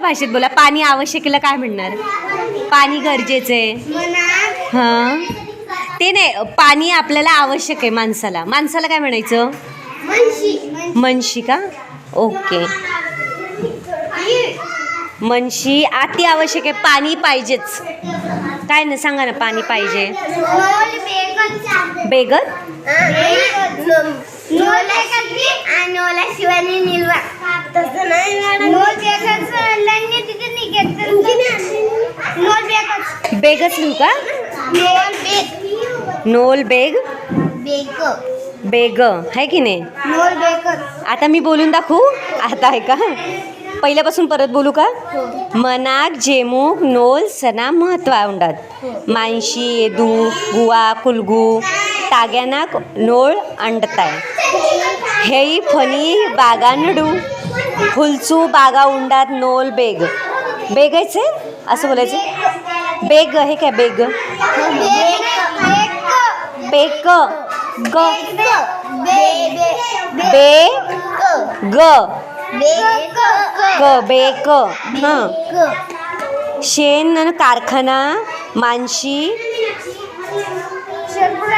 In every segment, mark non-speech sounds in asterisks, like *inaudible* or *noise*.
भाषेत बोला. पाणी आवश्यकला काय म्हणणार? पाणी गरजेचं आहे. हां? ते नाही पाणी आपल्याला आवश्यक आहे माणसाला. माणसाला काय म्हणायचं? मनशी का? ओके. मनशी अति आवश्यक आहे. पाणी पाहिजेच. काय ना सांगा ना पाणी पाहिजे. बेगत शिवानी बेगच लिहू का? नोल बेग बेग आहे की नाही? नोल आता मी बोलून दाखवू? आता आहे का? पहिल्यापासून परत बोलू का? मनाक जेमूक नोल सना महत्वा उंडात. मानशी येदू गुवा कुलगू ताग्यानाक नोळ अंडताय. हेई फणी बागा नडू. फुलचू बागा उंडात नोल बेग बेगायचे असं बोलायचं? बेग हे काय बेग? बेक. ग. बे. ग. ग. बेक. हां. शेण कारखाना मानशी.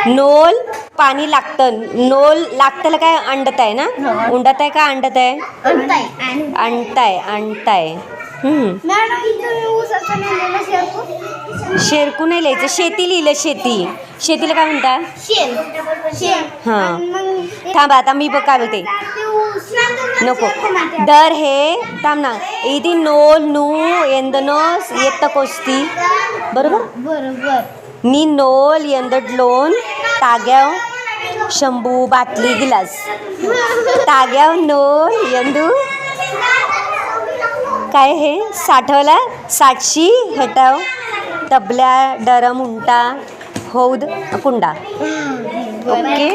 नोल पाणी लागतं. नोल लागतं काय अंडत आहे ना? उंडत आहे का अंडत आहे आणताय आणताय शेरकू नाही लिहायचं. शेती लिहिलं शेती. शेतीला काय म्हणतात हां. थांबा आता मी बघ काय बोलते. नको. दर हे थांब ना. इथे नोल नू यंद नोस येत कोस्ती. बरोबर? बरोबर. नी नोल यंद लोन ताग्याव शंभू बाटली गिलास. *laughs* ताग्याव नोल यंदू. काय हे साठवला सातशी हेटाव तबल्या डरम उंटा हौद कुंडा. ओके.